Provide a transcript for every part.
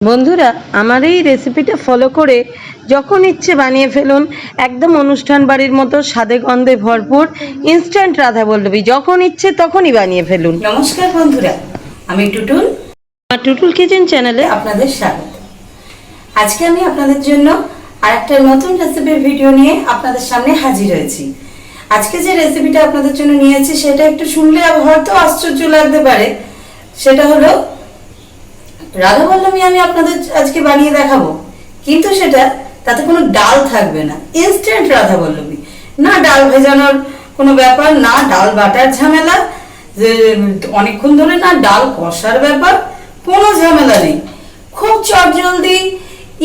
বন্ধুরা আমার এই রেসিপিটা ফলো করে যখন ইচ্ছে বানিয়ে ফেলুন একদম অনুষ্ঠান বাড়ির মতো স্বাদে গন্ধে ভরপুর ইনস্ট্যান্ট রাধা বল্লবী। যখন ইচ্ছে তখনই বানিয়ে ফেলুন। নমস্কার বন্ধুরা আমি টুটুল। আমার টুটুল কিচেন চ্যানেলে আপনাদের স্বাগত। আজকে আমি আপনাদের জন্য আরেকটা নতুন রেসিপির ভিডিও নিয়ে আপনাদের সামনে হাজির হয়েছি। আজকে যে রেসিপিটা আপনাদের জন্য নিয়েছি সেটা একটু শুনলে হয়তো আশ্চর্য লাগতে পারে। সেটা হলো রাধা বল্লমী আমি আপনাদের আজকে বানিয়ে দেখাবো। কিন্তু সেটা তাতে কোনো ডাল থাকবে না। ইনস্ট্যান্ট রাধা বল্লমী না ডাল ভেজানোর কোনো ব্যাপার, না ডাল বাটার ঝামেলা, যে অনেকক্ষণ ধরে না ডাল কষার ব্যাপার, কোনো ঝামেলা নেই। খুব চটজলদি,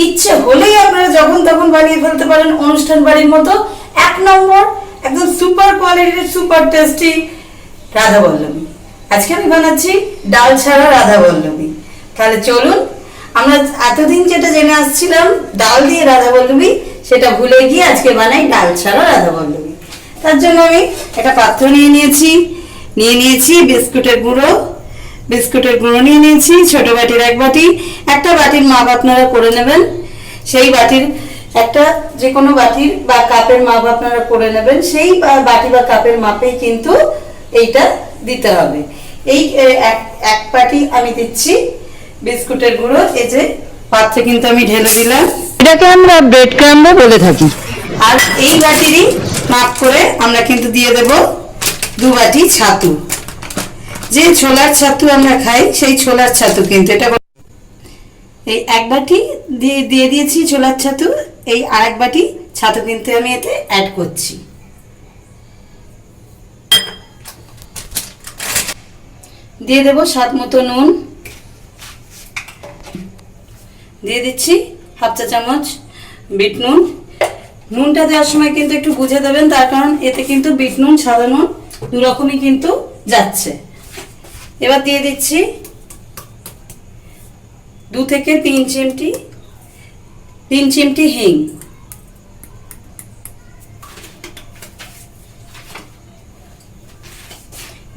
ইচ্ছে হলেই আপনারা যখন তখন বানিয়ে ফেলতে পারেন অনুষ্ঠান বাড়ির মতো। এক নম্বর, একদম সুপার কোয়ালিটির সুপার টেস্টি রাধা বল্লভী আজকে আমি বানাচ্ছি ডাল ছাড়া রাধা বল্লভী তাহলে চলুন, আমরা এতদিন যেটা জেনে আসছিলাম, ডাল দিয়ে রাধা বল্লভী সেটা ভুলে গিয়ে আজকে বানাই ডাল ছাড়া রাধা বল্লভী তার জন্য আমি একটা পাত্র নিয়ে নিয়েছি নিয়ে নিয়েছি বিস্কুটের গুঁড়ো বিস্কুটের গুঁড়ো নিয়ে নিয়েছি, ছোট বাটির এক বাটি, একটা বাটির মাপ আপনারা করে নেবেন। সেই বাটির একটা যে কোনো বাটির বা কাপের মাপ আপনারা করে নেবেন, সেই বাটি বা কাপের মাপেই কিন্তু এইটা দিতে হবে। এই এক এক বাটি আমি দিচ্ছি। বিস্কুটের গুঁড়ো এই যে পাত্রে কিন্তু আমি ঢেলে দিলাম। এটাকে আমরা ব্রেড ক্রাম্বও বলে থাকি। আর এই বাটিরই মাপ করে আমরা কিন্তু দিয়ে দেব দু বাটি ছাতু। যে ছোলার ছাতু আমরা খাই সেই ছোলার ছাতু কিন্তু এটা এই এক বাটি দিয়ে দিয়ে দিয়েছি ছোলার ছাতু এই আরেক বাটি ছাতু কিন্তু আমি এতে অ্যাড করছি। দিয়ে দেব স্বাদ মতো নুন। দিয়ে দিচ্ছি হাফ চা চামচ বিট নুন। নুনটা দেওয়ার সময় কিন্তু একটু বুঝে দেবেন, তার কারণ এতে কিন্তু বিট নুন সাদা নুন দু রকমই কিন্তু যাচ্ছে। এবার দিয়ে দিচ্ছি দু থেকে তিন চিমটি তিন চিমটি হিং।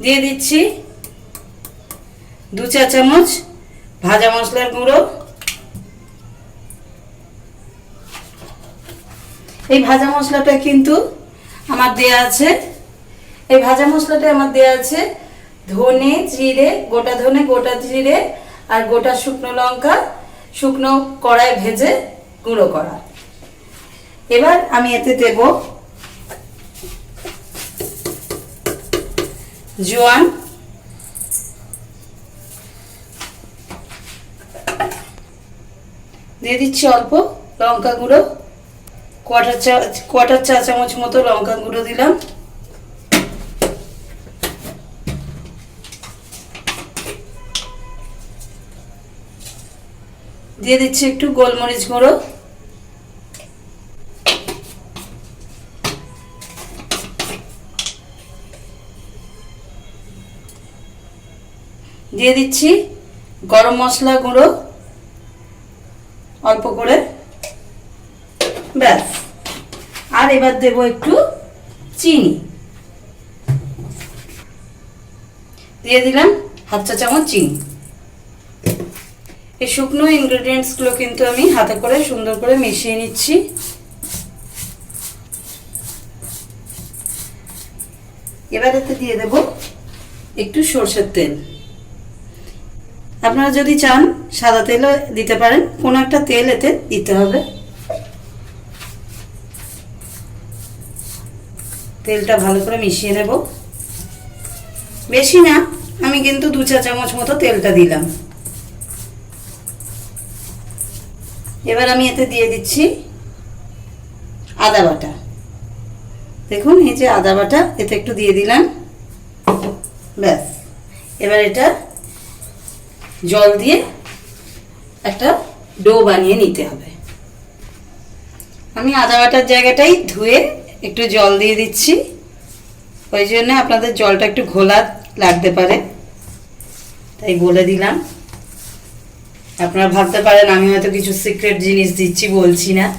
দিয়ে দিচ্ছি দু চা চামচ ভাজা মশলার গুঁড়ো। এই ভাজা মশলাটা কিন্তু আমার দেয়া আছে। এই ভাজা মশলাটা আমার দেয়া আছে ধনে জিরে, গোটা ধনে, গোটা জিরে আর গোটা শুকনো লঙ্কা, শুকনো কড়াই ভেজে গুঁড়ো করা। এবার আমি এতে দেব জোয়ান। দিয়ে দিচ্ছি অল্প লঙ্কা গুঁড়ো। কোয়াটার চা কোয়াটার চা চামচ মতো লঙ্কা গুঁড়ো দিলাম। দিয়ে দিচ্ছি একটু গোলমরিচ গুঁড়ো। দিয়ে দিচ্ছি গরম মশলা গুঁড়ো, অল্প করে। ব্যাস। আর এবার দেবো একটু চিনি। দিয়ে দিলাম হাফ চা চামচ চিনি। এই শুকনো ইনগ্রেডিয়েন্টসগুলো কিন্তু আমি হাতে করে সুন্দর করে মিশিয়ে নিচ্ছি। এবার এতে দিয়ে দেব একটু সর্ষের তেল। আপনারা যদি চান সাদা তেলও দিতে পারেন, কোনো একটা তেল এতে দিতে হবে। তেলটা ভালো করে মিশিয়ে নেব। বেশি না, আমি কিন্তু দু চা চামচ মতো তেলটা দিলাম। এবার আমি এতে দিয়ে দিচ্ছি আদা বাটা। দেখুন, এই যে আদা বাটা, এতে একটু দিয়ে দিলাম। ব্যাস, এবার এটা জল দিয়ে একটা ডো বানিয়ে নিতে হবে। আমি আদা বাটার জায়গাটাই ধুয়ে একটু জল দিয়ে দিচ্ছি। ওই জন্য আপনাদের জলটা একটু ঘোলা লাগতে পারে। তাই বলে দিলাম। আপনারা ভাবতে পারেন আমি হয়তো কিছু সিক্রেট জিনিস দিচ্ছি বলছি না।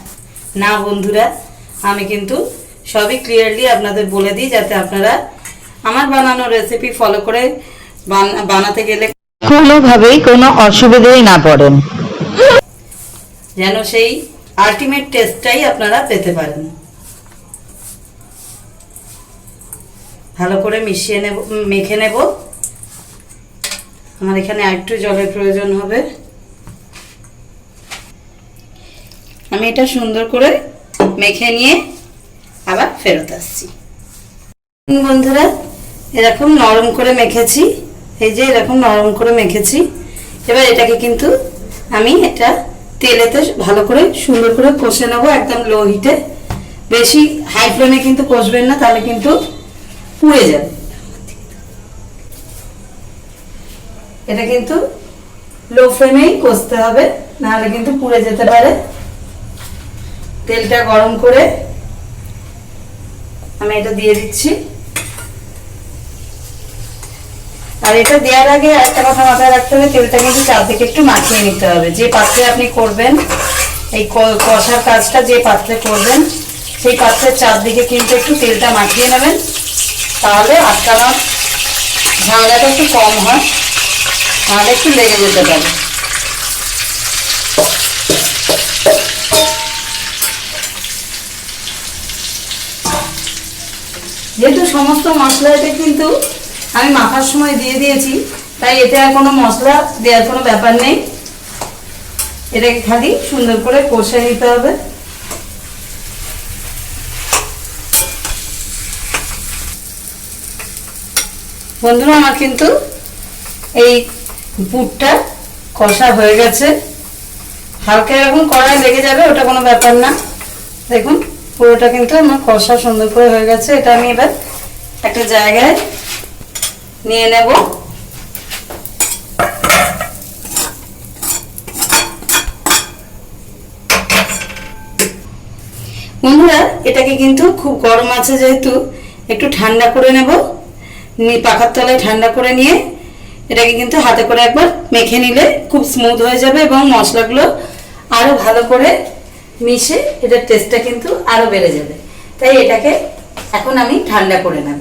না বন্ধুরা আমি কিন্তু সবই ক্লিয়ারলি আপনাদের বলে দিই যাতে আপনারা আমার বানানো রেসিপি ফলো করে বান- বানাতে গেলে কোনোভাবেই কোনো অসুবিধেই না পড়েন। যেন সেই আলটিমেট টেস্টটাই আপনারা পেতে পারেন। ভালো করে মিশিয়ে নেব মেখে নেব। আমার এখানে আরেকটু জলের প্রয়োজন হবে। আমি এটা সুন্দর করে মেখে নিয়ে আবার ফেরত আসছি। বন্ধুরা, এরকম নরম করে মেখেছি। এই যে এরকম নরম করে মেখেছি। এবার এটাকে কিন্তু আমি এটা তেলেতে ভালো করে সুন্দর করে কষে নেব একদম লো হিটে বেশি হাই ফ্লেমে কিন্তু কষবেন না, তাহলে কিন্তু পুড়ে যাবে। এটা কিন্তু লো ফ্লেমেই কষতে হবে, নাহলে কিন্তু পুড়ে যেতে পারে। তেলটা গরম করে আমি এটা দিয়ে দিচ্ছি। আর এটা দেওয়ার আগে একটা কথা মাথায় রাখতে হবে, তেলটা কিন্তু চারদিকে একটু মাখিয়ে নিতে হবে। যে পাত্রে আপনি করবেন, এই কষার কাজটা যে পাত্রে করবেন, সেই পাত্রের চারদিকে কিন্তু একটু তেলটা মাখিয়ে নেবেন। তাহলে আটকানোর ঝামেলাটা একটু কম হয়, তাহলে একটু লেগে যেতে পারে। যেহেতু সমস্ত মশলা এতে কিন্তু আমি মাখার সময় দিয়ে দিয়েছি, তাই এতে আর কোনো মশলা দেওয়ার কোনো ব্যাপার নেই। এটাকে খালি সুন্দর করে কষে নিতে হবে। বন্ধুরা, আমার কিন্তু এই পুরটা কষা হয়ে গেছে। হালকা এরকম কড়াই লেগে যাবে, ওটা কোনো ব্যাপার না। দেখুন, পুরোটা কিন্তু আমার কষা সুন্দর করে হয়ে গেছে। এটা আমি এবার একটা জায়গায় নিয়ে নেব। বন্ধুরা, এটাকে কিন্তু খুব গরম আছে যেহেতু, একটু ঠান্ডা করে নেব। নি- পাখার তলায় ঠান্ডা করে নিয়ে এটাকে কিন্তু হাতে করে একবার মেখে নিলে খুব স্মুথ হয়ে যাবে এবং মশলাগুলো আরও ভালো করে মিশে এটার টেস্টটা কিন্তু আরও বেড়ে যাবে। তাই এটাকে এখন আমি ঠান্ডা করে নেব।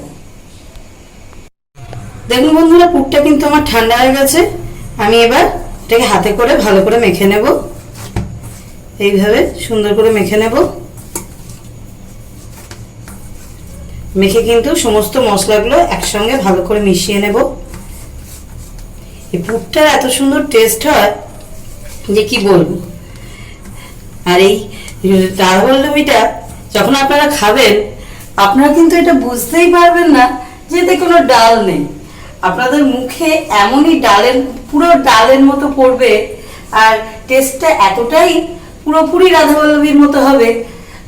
দেখুন বন্ধুরা, পুরটা কিন্তু আমার ঠান্ডা হয়ে গেছে। আমি এবার এটাকে হাতে করে ভালো করে মেখে নেব। এইভাবে সুন্দর করে মেখে নেব। মেখে কিন্তু সমস্ত মশলাগুলো একসঙ্গে ভালো করে মিশিয়ে নেব। এই পুরটার এত সুন্দর টেস্ট হয় যে কি বলব? আর এই দারবল্লভীটা যখন আপনারা খাবেন, আপনারা কিন্তু এটা বুঝতেই পারবেন না যে এতে কোনো ডাল নেই। আপনাদের মুখে এমনই ডালের, পুরো ডালের মতো পড়বে আর টেস্টটা এতটাই পুরোপুরি রাধাবল্লভীর মতো হবে।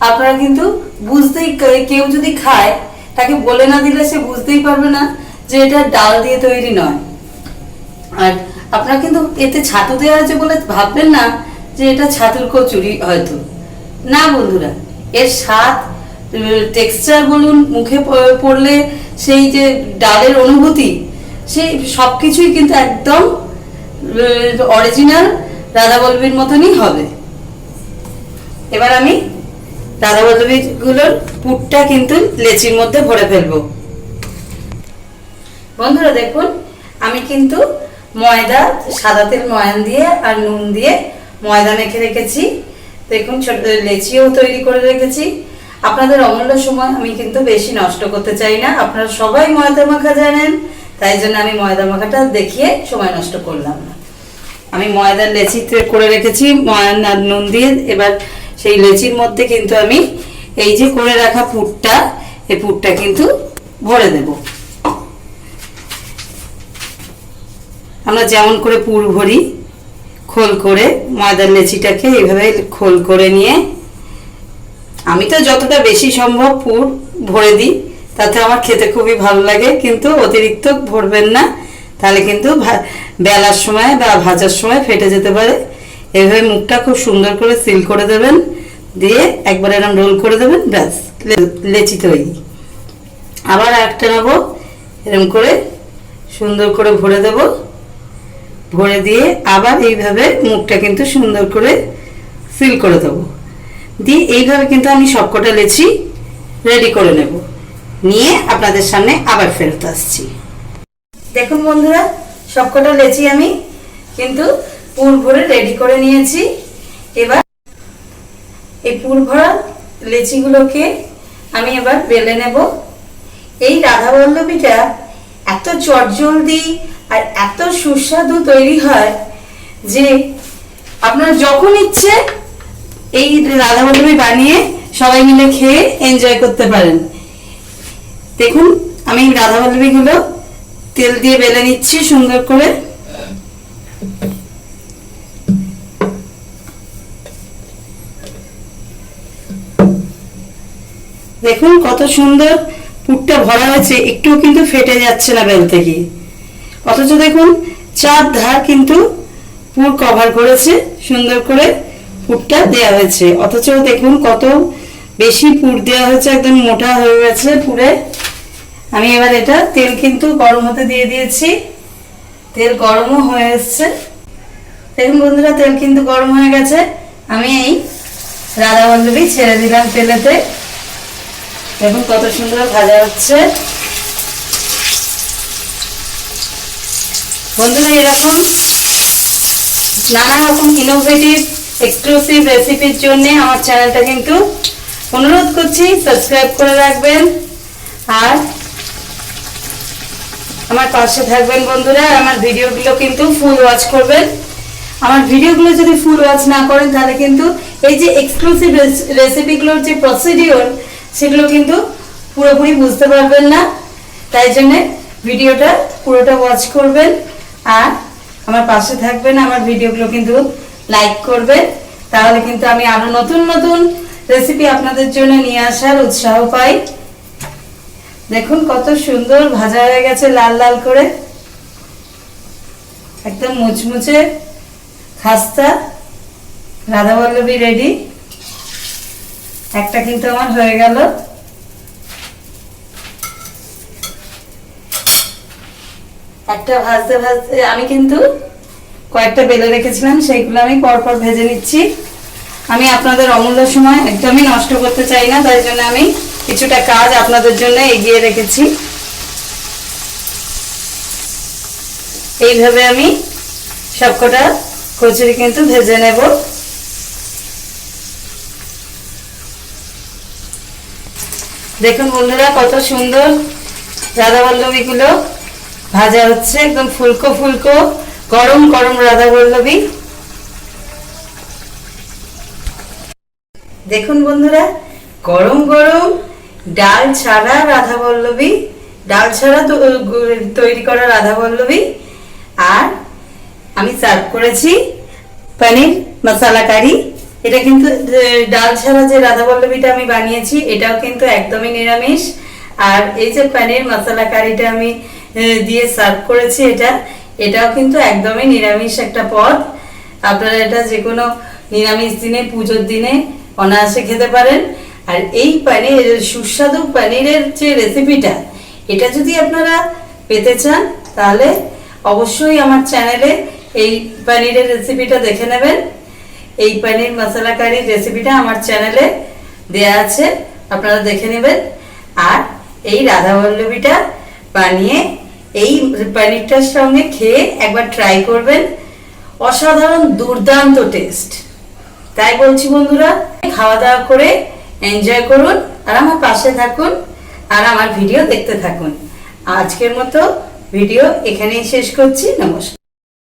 আপনারা কিন্তু বুঝতেই কেউ যদি খায় তাকে বলে না দিলে সে বুঝতেই পারবে না যে এটা ডাল দিয়ে তৈরি নয়। আর আপনারা কিন্তু এতে ছাতু দেওয়া আছে বলে ভাববেন না যে এটা ছাতুর কচুরি হয়তো। না বন্ধুরা, এর স্বাদ টেক্সচার বলুন, মুখে পড়লে সেই যে ডালের অনুভূতি, সেই সব কিছুই কিন্তু একদম অরিজিনাল রাধাবল্লভীর মতনই হবে। এবার আমি রাধাবল্লভীগুলোর পুরটা কিন্তু লেচির মধ্যে ভরে ফেলব। বন্ধুরা দেখুন, আমি কিন্তু ময়দা, সাদা তেল ময়ান দিয়ে আর নুন দিয়ে ময়দা মেখে রেখেছি। দেখুন, ছোট লেচিও তৈরি করে রেখেছি। আপনাদের অমূল্য সময় আমি কিন্তু বেশি নষ্ট করতে চাই না। আপনারা সবাই ময়দা মাখা জানেন, তাই জন্য আমি ময়দা মাখাটা দেখিয়ে সময় নষ্ট করলাম না। আমি ময়দার লেচি করে রেখেছি, ময়ান আর নুন দিয়ে। এবার সেই লেচির মধ্যে কিন্তু আমি এই যে করে রাখা পুরটা এই পুরটা কিন্তু ভরে দেবো। আমরা যেমন করে পুর ভরি, খোল করে ময়দার লেচিটাকে এইভাবে খোল করে নিয়ে, আমি তো যতটা বেশি সম্ভব পুর ভরে দিই, তাতে আমার খেতে খুবই ভালো লাগে, কিন্তু অতিরিক্ত ভরবেন না, তাহলে কিন্তু বেলার সময় বা ভাজার সময় ফেটে যেতে পারে। এইভাবে মুখটা খুব সুন্দর করে সিল করে দেবেন। দিয়ে একবার এরকম রোল করে দেবেন, ব্যাস লেচি তৈরি আবার একটা নেব এরকম করে সুন্দর করে ভরে দেবো। ভরে দিয়ে আবার এইভাবে মুখটা কিন্তু সুন্দর করে সিল করে দেবো। দিয়ে এইভাবে কিন্তু আমি সবকটা লেচি রেডি করে নেব। নিয়ে আপনাদের সামনে আবার ফেরত আসছি। দেখুন বন্ধুরা, সবকটা লেচি আমি কিন্তু পুর ভরে রেডি করে নিয়েছি। এবার এই পুর ভরা লেচিগুলোকে আমি এবার বেলে নেব। এই রাধাবল্লভীটা এত চটজলদি আর এত সুস্বাদু তৈরি হয় যে আপনার যখন ইচ্ছে এই রাধাবল্লভী বানিয়ে সবাই মিলে খেয়ে এনজয় করতে পারেন। দেখুন, আমি রাধাবল্লভীগুলো তেল দিয়ে বেলে নিচ্ছি সুন্দর করে। দেখুন কত সুন্দর পুরটা ভরা হয়েছে, একটুও কিন্তু ফেটে যাচ্ছে না বেল থেকে। অথচ দেখুন, চার ধার কিন্তু পুর কভার করেছে, সুন্দর করে পুরটা দেওয়া হয়েছে। অথচ দেখুন কত বেশি পুর দেওয়া হয়েছে, একদম মোটা হয়ে গেছে পুরে। আমি এবার এটা তেল কিন্তু গরম হতে দিয়ে দিয়েছি। তেল গরমও হয়ে এসছে। দেখুন বন্ধুরা, তেল কিন্তু গরম হয়ে গেছে। আমি এই রাধা বল্লভী ছেড়ে দিলাম তেলেতে। দেখুন কত সুন্দর ভাজা হচ্ছে। বন্ধুরা, এরকম নানা রকম ইনোভেটিভ এক্সক্লুসিভ রেসিপির জন্য আমার চ্যানেলটা কিন্তু অনুরোধ করছি সাবস্ক্রাইব করে রাখবেন। আর আমার পাশে থাকবেন বন্ধুরা আমার ভিডিওগুলো কিন্তু ফুল ওয়াচ করবেন। আমার ভিডিওগুলো যদি ফুল ওয়াচ না করেন, তাহলে কিন্তু এই যে এক্সক্লুসিভ রেসিপিগুলোর যে প্রসিডিওর সেগুলো কিন্তু পুরোপুরি বুঝতে পারবেন না। তাই জন্য ভিডিওটা পুরোটা ওয়াচ করবেন আর আমার পাশে থাকবেন, আমার ভিডিওগুলো কিন্তু লাইক করবেন। তাহলে কিন্তু আমি আরও নতুন নতুন রেসিপি আপনাদের জন্য নিয়ে আসার উৎসাহ পাই। দেখুন কত সুন্দর ভাজা হয়ে গেছে লাল লাল করে। একদম মুচমুচে খাস্তা। রাধাবল্লভী রেডি একটা কিন্তু আমার হয়ে গেল। একটা ভাজতে ভাজতে আমি কিন্তু কয়েকটা বেলে রেখেছিলাম, সেইগুলো আমি পরপর ভেজে নিচ্ছি। আমি আপনাদের অমূল্য সময় একদমই নষ্ট করতে চাই না, তাই জন্য আমি কিছুটা কাজ আপনাদের জন্য এগিয়ে রেখেছি। এইভাবে আমি সবকটা কচুরি কিন্তু ভেজে নেব। দেখুন বন্ধুরা, কত সুন্দর রাধা বল্লভীগুলো ভাজা হচ্ছে, একদম ফুলকো ফুলকো, গরম গরম রাধা বল্লভী দেখুন বন্ধুরা, গরম গরম ডাল ছাড়া রাধা বল্লভী ডাল ছাড়া তৈরি করা রাধা বল্লভী আর আমি সার্ভ করেছি পনির মশালা কারি এটা কিন্তু ডাল ছাড়া যে রাধা বল্লভীটা আমি বানিয়েছি, এটাও কিন্তু একদমই নিরামিষ। আর এই যে পানির মশলা কারিটা আমি দিয়ে সার্ভ করেছি এটা, এটাও কিন্তু একদমই নিরামিষ একটা পদ। আপনারা এটা যে কোনো নিরামিষ দিনে, পুজোর দিনে অনায়াসে খেতে পারেন। আর এই পনির সুস্বাদু পনিরের যে রেসিপিটা এটা যদি আপনারা পেতে চান, তাহলে অবশ্যই আমার চ্যানেলে এই পনিরের রেসিপিটা দেখে নেবেন। এই পনির মশলা কারির রেসিপিটা আমার চ্যানেলে দেয়া আছে, আপনারা দেখে নেবেন। আর এই রাধাবল্লভীটা বানিয়ে এই পনিরটার সঙ্গে খেয়ে একবার ট্রাই করবেন। অসাধারণ, দুর্দান্ত টেস্ট তাই বলছি বন্ধুরা খাওয়া দাওয়া করে এনজয় করুন, আর আমার পাশে থাকুন, আর আমার ভিডিও দেখতে থাকুন। আজকের মতো ভিডিও এখানেই শেষ করছি, নমস্কার।